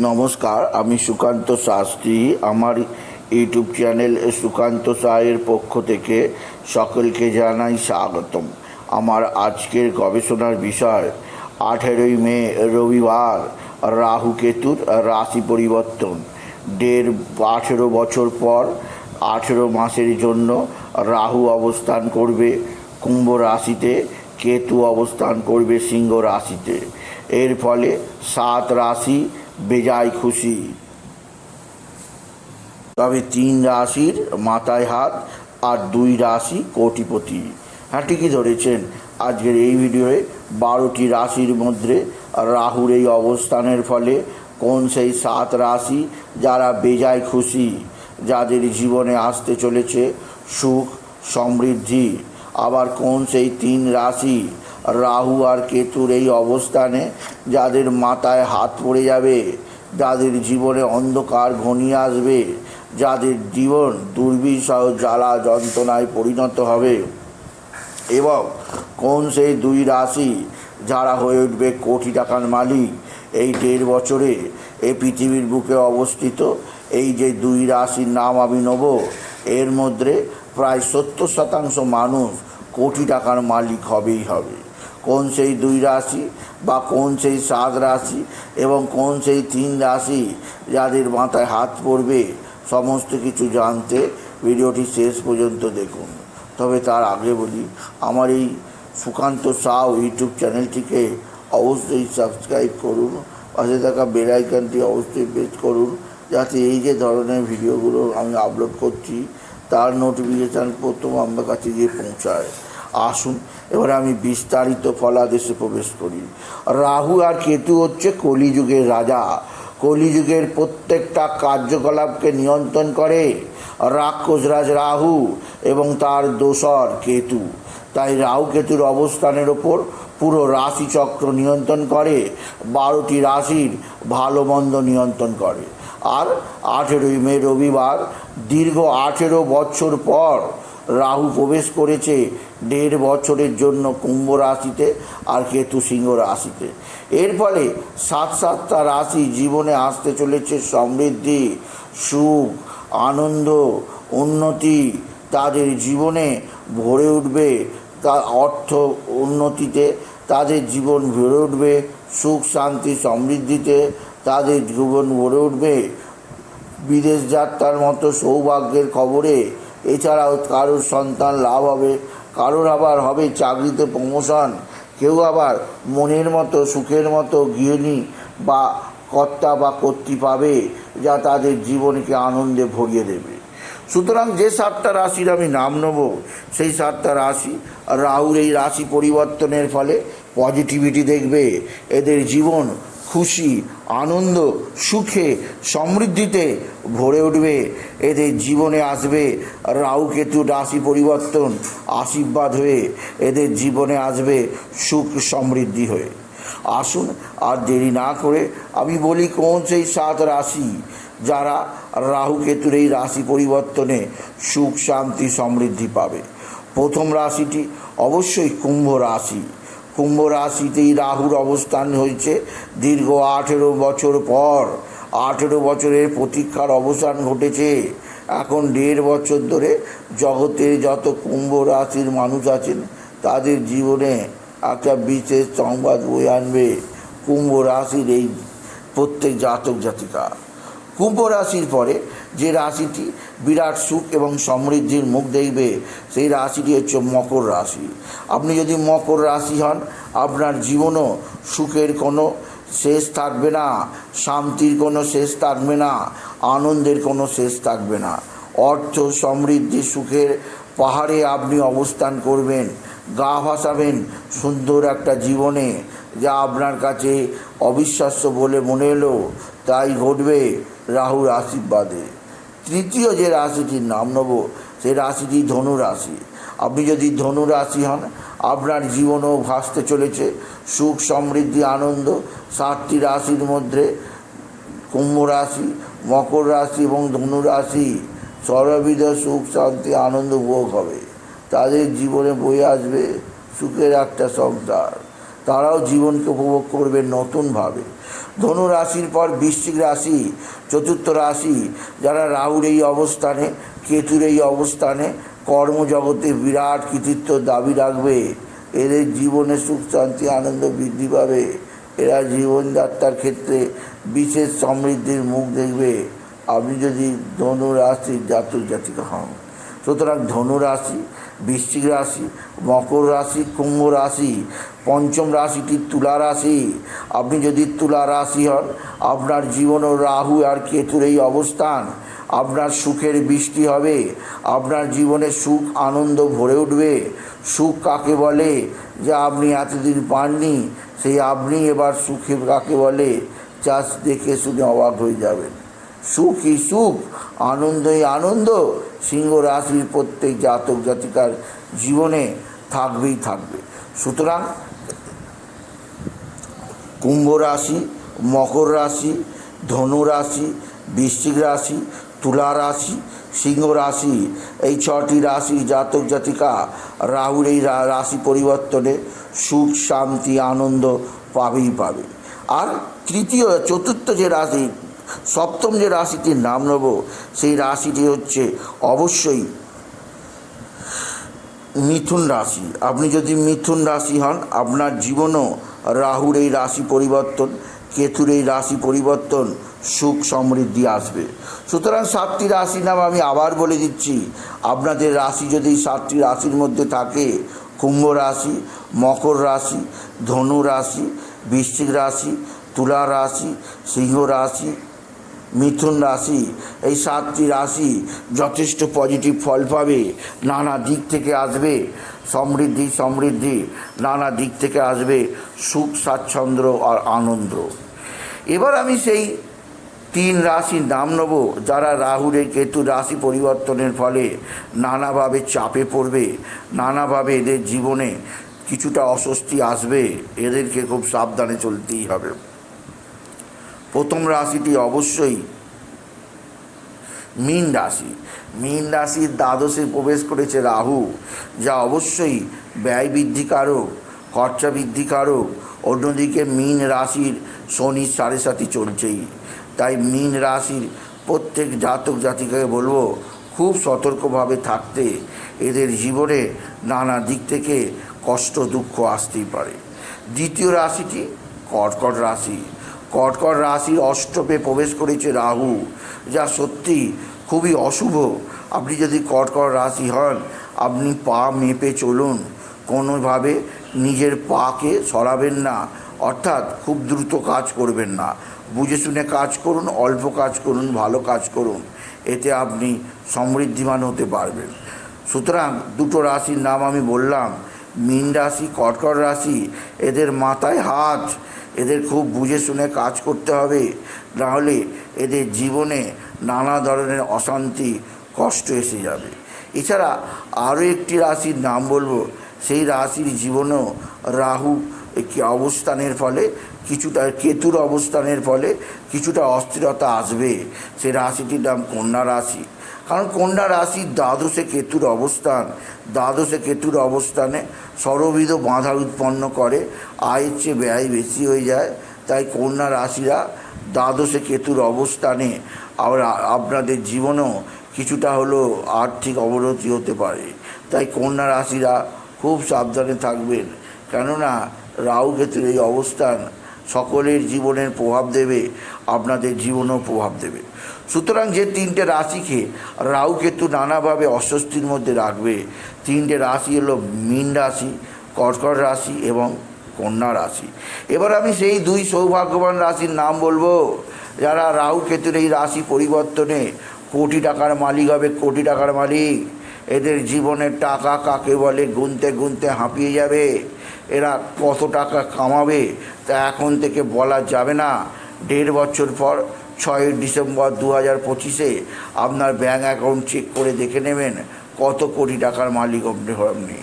নমস্কার, আমি সুকান্ত শাস্ত্রী। আমার ইউটিউব চ্যানেল সুকান্ত সাহের পক্ষ থেকে সকলকে জানাই স্বাগতম। আমার আজকের গবেষণার বিষয়, আঠেরোই মে, রবিবার, রাহু কেতুর রাশি পরিবর্তন। দেড়, আঠেরো বছর পর, আঠেরো মাসের জন্য রাহু অবস্থান করবে কুম্ভ রাশিতে, কেতু অবস্থান করবে সিংহ রাশিতে। এর ফলে সাত রাশি বেজায় খুশি। তবে তিন রাশির মাথায় হাত আর দুই রাশি কোটিপতি। হ্যাঁ ঠিকই ধরেছেন। আজকের এই ভিডিওয়ে বারোটি রাশির মধ্যে রাহুর এই অবস্থানের ফলে কোন সেই সাত রাশি যারা বেজায় খুশি, যাদের জীবনে আসতে চলেছে সুখ, সমৃদ্ধি, আবার কোন সেই তিন রাশি রাহু আর কেতুর এই অবস্থানে যাদের মাথায় হাত পড়ে যাবে, যাদের জীবনে অন্ধকার ঘনিয়ে আসবে, যাদের জীবন দুর্বিষহ জ্বালা যন্ত্রণায় পরিণত হবে। এবং কোন সেই দুই রাশি যারা হয়ে উঠবে কোটি টাকার মালিক, এই দেড় বছরে এই পৃথিবীর বুকে অবস্থিত, এই যে দুই রাশির নাম আমি নেব, এর মধ্যে প্রায় সত্তর শতাংশ মানুষ কোটি টাকার মালিক হবেই হবে। কোন সেই দুই রাশি বা কোন সেই সাত রাশি এবং কোন সেই তিন রাশি যাদের মাথায় হাত পড়বে, সমস্ত কিছু জানতে ভিডিওটি শেষ পর্যন্ত দেখুন। তবে তার আগে বলি, আমার এই সুকান্ত সাউ ইউটিউব চ্যানেলটিকে অবশ্যই সাবস্ক্রাইব করুন, পাশে থাকা বেল আইকনটি অবশ্যই প্রেস করুন, যাতে এই যে ধরনের ভিডিওগুলো আমি আপলোড করছি, তার নোটিফিকেশান প্রথম আমার কাছে গিয়ে পৌঁছায়। আসুন। এবারে আমি বিস্তারিত ফলাদেশে প্রবেশ করি। রাহু আর কেতু হচ্ছে কলিযুগের রাজা। কলিযুগের প্রত্যেকটা কার্যকলাপকে নিয়ন্ত্রণ করে রাক্ষসরাজ রাহু এবং তার দোসর কেতু। তাই রাহু কেতুর অবস্থানের ওপর পুরো রাশিচক্র নিয়ন্ত্রণ করে, বারোটি রাশির ভালো মন্দ নিয়ন্ত্রণ করে। আর আঠেরোই মে রবিবার দীর্ঘ আঠেরো বছর পর রাহু প্রবেশ করেছে দেড় বছরের জন্য কুম্ভ রাশিতে আর কেতু সিংহ রাশিতে। এর ফলে সাত সাতটা রাশি জীবনে আসতে চলেছে সমৃদ্ধি, সুখ, আনন্দ, উন্নতি। তাদের জীবনে ভরে উঠবে তা অর্থ উন্নতিতে, তাদের জীবন ভরে উঠবে সুখ, শান্তি, সমৃদ্ধিতে, তাদের জীবন ভরে উঠবে। বিদেশ যাত্রার মতো সৌভাগ্যের খবরে এছাড়াও কারোর সন্তান লাভ হবে, কারোর আবার হবে চাকরিতে প্রমোশন কেউ আবার মনের মতো, সুখের মতো গৃহিণী বা কর্তা বা কর্তৃ পাবে যা তাদের জীবনকে আনন্দে ভরিয়ে দেবে। সুতরাং যে সাতটা রাশির আমি নাম নেব, সেই সাতটা রাশি, রাহুর এই রাশি পরিবর্তনের ফলে পজিটিভিটি দেখবে, এদের জীবন খুশি, আনন্দ, সুখে, সমৃদ্ধিতে ভরে উঠবে। এদের জীবনে আসবে রাহু কেতু রাশি পরিবর্তন, আশীর্বাদ হয়ে এদের জীবনে আসবে সুখ সমৃদ্ধি হয়ে। আসুন আর দেরি না করে আমি বলি কোন সেই সাত রাশি যারা রাহু কেতুর এই রাশি পরিবর্তনে সুখ, শান্তি, সমৃদ্ধি পাবে? প্রথম রাশিটি অবশ্যই কুম্ভ রাশি। কুম্ভ রাশিতেই রাহুর অবস্থান হয়েছে। দীর্ঘ আঠেরো বছর পর, আঠেরো বছরের প্রতীক্ষার অবসান ঘটেছে। এখন দেড় বছর ধরে জগতের যত কুম্ভ রাশির মানুষ আছেন, তাদের জীবনে একটা বিশেষ সংবাদ বয়ে আনবে। কুম্ভ রাশির এই প্রত্যেক জাতক জাতিকা। কুম্ভ রাশির পরে যে রাশিটি বিরাট সুখ এবং সমৃদ্ধির মুখ দেখবে, সেই রাশিটি হচ্ছে মকর রাশি। আপনি যদি মকর রাশি হন, আপনার জীবনও সুখের কোনো শেষ থাকবে না, শান্তির কোনো শেষ থাকবে না, আনন্দের কোনো শেষ থাকবে না। অর্থ, সমৃদ্ধি, সুখের পাহাড়ে আপনি অবস্থান করবেন, গা ভাসাবেন সুন্দর একটা জীবনে। যা আপনার কাছে অবিশ্বাস্য বলে মনে এলো, তাই ঘটবে। রাহুর আশীর্বাদে তৃতীয় যে রাশিটির নাম নেব সেই রাশিটি ধনু রাশি। আপনি যদি ধনু রাশি হন, আপনার জীবনও ভাসতে চলেছে। সুখ, সমৃদ্ধি, আনন্দ, সাতটি রাশির মধ্যে কুম্ভ রাশি, মকর রাশি এবং ধনু রাশি সর্ববিধ সুখ, শান্তি, আনন্দ ভোগ হবে। তাদের জীবনে বয়ে আসবে সুখের একটা সংসার। তারাও জীবনকে উপভোগ করবে নতুনভাবে। ধনু রাশির পর বৃশ্চিক রাশি, চতুর্থ রাশি, যারা রাহুর এই অবস্থানে, কেতুর এই অবস্থানে, কর্মজগতে বিরাট কৃতিত্ব দাবি রাখবে। এদের জীবনে সুখ, শান্তি, আনন্দ বৃদ্ধি পাবে। এরা জীবনযাত্রার ক্ষেত্রে বিশেষ সমৃদ্ধির মুখ দেখবে। আপনি যদি ধনু রাশির জাতক জাতিকা হন, সুতরাং ধনু রাশি বৃশ্চিক রাশি, মকর রাশি, কুম্ভ রাশি, পঞ্চম রাশিটি তুলা রাশি? আপনি যদি তুলা রাশি হন, আপনার জীবনও রাহু আর কেতুর এই অবস্থান, আপনার সুখের বৃষ্টি হবে, আপনার জীবনে সুখ, আনন্দ ভরে উঠবে। সুখ কাকে বলে? যা আপনি এতদিন পাননি, সেই আপনি এবার সুখে কাকে বলে? চাষ দেখে শুনে অবাক হয়ে যাবেন। সুখই সুখ আনন্দই আনন্দ সিংহ রাশির প্রত্যেক জাতক জাতিকার জীবনে থাকবেই থাকবে। সুতরাং কুম্ভ রাশি, মকর রাশি, ধনু রাশি, বৃশ্চিক রাশি, তুলা রাশি, সিংহ রাশি, এই ছটি রাশি জাতক জাতিকা রাহুর এই রাশি পরিবর্তনে সুখ, শান্তি, আনন্দ পাবেই পাবে। আর তৃতীয়, চতুর্থ যে রাশি সপ্তম যে রাশিটির নাম নেব, সেই রাশিটি হচ্ছে অবশ্যই মিথুন রাশি। আপনি যদি মিথুন রাশি হন, আপনার জীবনও রাহুর এই রাশি পরিবর্তন, কেতুর এই রাশি পরিবর্তন, সুখ সমৃদ্ধি আসবে। সুতরাং সাতটি রাশির নাম আমি আবার বলে দিচ্ছি। আপনাদের রাশি যদি সাতটি রাশির মধ্যে থাকে, কুম্ভ রাশি, মকর রাশি, ধনু রাশি, বৃশ্চিক রাশি, তুলা রাশি, সিংহ রাশি মিথুন রাশি, এই সাতটি রাশি যথেষ্ট পজিটিভ ফল পাবে, নানা দিক থেকে আসবে, সমৃদ্ধি সমৃদ্ধি, নানা দিক থেকে আসবে সুখ, স্বাচ্ছন্দ্য আর আনন্দ। এবার আমি সেই তিন রাশির নাম নেব, যারা রাহুর কেতু রাশি পরিবর্তনের ফলে নানাভাবে চাপে পড়বে, নানাভাবে এদের জীবনে কিছুটা অস্বস্তি আসবে, এদেরকে খুব সাবধানে চলতেই হবে। প্রথম রাশিটি অবশ্যই মীন রাশি। মীন রাশির দ্বাদশে প্রবেশ করেছে রাহু, যা অবশ্যই ব্যয় বৃদ্ধিকারক, খরচা বৃদ্ধিকারক। অন্যদিকে মীন রাশির শনির সাড়ে সাথে চলছেই। তাই মীন রাশির প্রত্যেক জাতক জাতিকাকে বলব, খুব সতর্কভাবে থাকতে। এদের জীবনে নানা দিক থেকে কষ্ট দুঃখ আসতেই পারে। দ্বিতীয় রাশিটি কর্কট রাশি। কর্কট রাশির অষ্টমে প্রবেশ করেছে রাহু, যা সত্যি খুবই অশুভ। আপনি যদি কর্কট রাশি হন, আপনি পা মেপে চলুন। কোনোভাবে নিজের পাকে সরাবেন না, অর্থাৎ খুব দ্রুত কাজ করবেন না। বুঝে শুনে কাজ করুন, অল্প কাজ করুন, ভালো কাজ করুন। এতে আপনি সমৃদ্ধিমান হতে পারবেন। সুতরাং দুটো রাশির নাম আমি বললাম। মীন রাশি, কর্কট রাশি, এদের মাথায় হাত। এদের খুব বুঝে শুনে কাজ করতে হবে। নাহলে এদের জীবনে নানা ধরনের অশান্তি, কষ্ট এসে যাবে। এছাড়া আরও একটি রাশির নাম বলব, সেই রাশির জীবনেও রাহু একটি অবস্থানের ফলে, কিছুটা কেতুর অবস্থানের ফলে কিছুটা অস্থিরতা আসবে। সেই রাশিটির নাম কন্যা রাশি। কারণ কন্যা রাশির দ্বাদশে কেতুর অবস্থান, দ্বাদশে কেতুর অবস্থানে সর্ববিধ বাধা উৎপন্ন করে, আয়ের চেয়ে ব্যয় বেশি হয়ে যায়। তাই কন্যা রাশিরা দ্বাদশে কেতুর অবস্থানে আমরা আপনাদের জীবনেও কিছুটা হলেও আর্থিক অবনতি হতে পারে। তাই কন্যা রাশিরা খুব সাবধানে থাকবেন। কেননা রাহু কেতুর এই অবস্থান সকলের জীবনের প্রভাব দেবে, আপনাদের জীবনেও প্রভাব দেবে। সুতরাং যে তিনটে রাশিকে রাহু কেতু নানাভাবে অস্বস্তির মধ্যে রাখবে, তিনটে রাশি হলো মীন রাশি, কর্কট রাশি এবং কন্যা রাশি। এবার আমি সেই দুই সৌভাগ্যবান রাশির নাম বলব, যারা রাহু কেতুর এই রাশি পরিবর্তনে কোটি টাকার মালিক হবে, কোটি টাকার মালিক। এদের জীবনের টাকা কাকে বলে? গুনতে গুনতে হাঁপিয়ে যাবে। এরা কত টাকা কামাবে তা এখন থেকে বলা যাবে না। দেড় বছর পর ছয়ই ডিসেম্বর দু হাজার পঁচিশে আপনার ব্যাঙ্ক অ্যাকাউন্ট চেক করে দেখে নেবেন কত কোটি টাকার মালিক আপনি আপনি।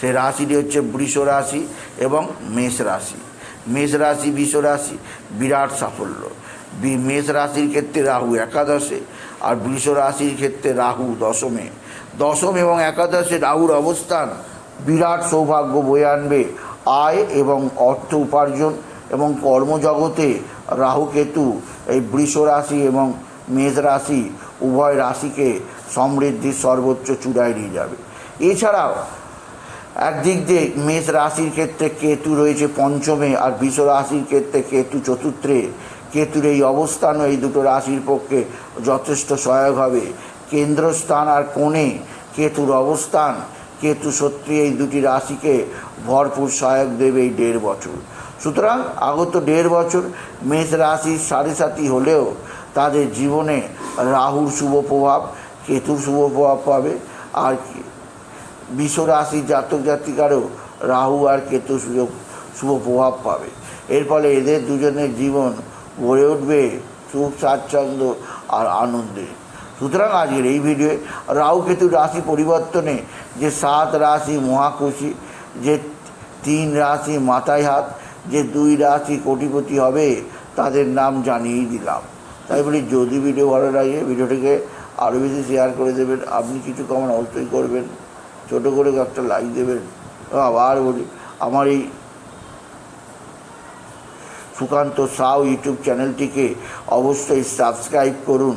সেই রাশিটি হচ্ছে বৃষ রাশি এবং মেষ রাশি। মেষ রাশি, বৃষ রাশি বিরাট সাফল্য। মেষ রাশির ক্ষেত্রে রাহু একাদশে আর বৃষ রাশির ক্ষেত্রে রাহু দশমে। দশম এবং একাদশে রাহুর অবস্থান বিরাট সৌভাগ্য বয়ে আনবে। আয় এবং অর্থ উপার্জন এবং কর্মজগতে রাহু কেতু এই বৃষ রাশি এবং মেষ রাশি উভয় রাশিকে সমৃদ্ধির সর্বোচ্চ চূড়ায় নিয়ে যাবে। এছাড়াও একদিক দিয়ে মেষ রাশির ক্ষেত্রে কেতু রয়েছে পঞ্চমে আর বৃষ রাশির ক্ষেত্রে কেতু চতুর্থে। কেতুর এই অবস্থানও এই দুটো রাশির পক্ষে যথেষ্ট সহায়ক হবে। কেন্দ্রস্থান আর কোণে কেতুর অবস্থান কেতু সত্যি এই দুটি রাশিকে ভরপুর সহায়ক দেবে এই দেড় বছর। সুতরাং আগত দেড় বছর মেষ রাশির সাড়ে সাথী হলেও তাদের জীবনে রাহুর শুভ প্রভাব, কেতুর শুভ প্রভাব পাবে। আর কি বিশ্ব রাশির জাতক জাতিকারও রাহু আর কেতু সুযোগ শুভ প্রভাব পাবে। এর ফলে এদের দুজনের জীবন গড়ে উঠবে সুখ, স্বাচ্ছন্দ্য আর আনন্দে। সুতরাং আজকের এই ভিডিওয়ে রাহু কেতু রাশি পরিবর্তনে যে সাত রাশি মহাকুশি, যে তিন রাশি মাথায় হাত, যে দুই রাশি কোটিপতি হবে, তাদের নাম জানিয়ে দিলাম। তাই বলি, যদি ভিডিও ভালো লাগে ভিডিওটিকে আরও বেশি শেয়ার করে দেবেন। আপনি কিছু কমন অবশ্যই করবেন। ছোটো করে একটা লাইক দেবেন। আবার বলি, আমার এই সুকান্ত সাউ ইউটিউব চ্যানেলটিকে অবশ্যই সাবস্ক্রাইব করুন।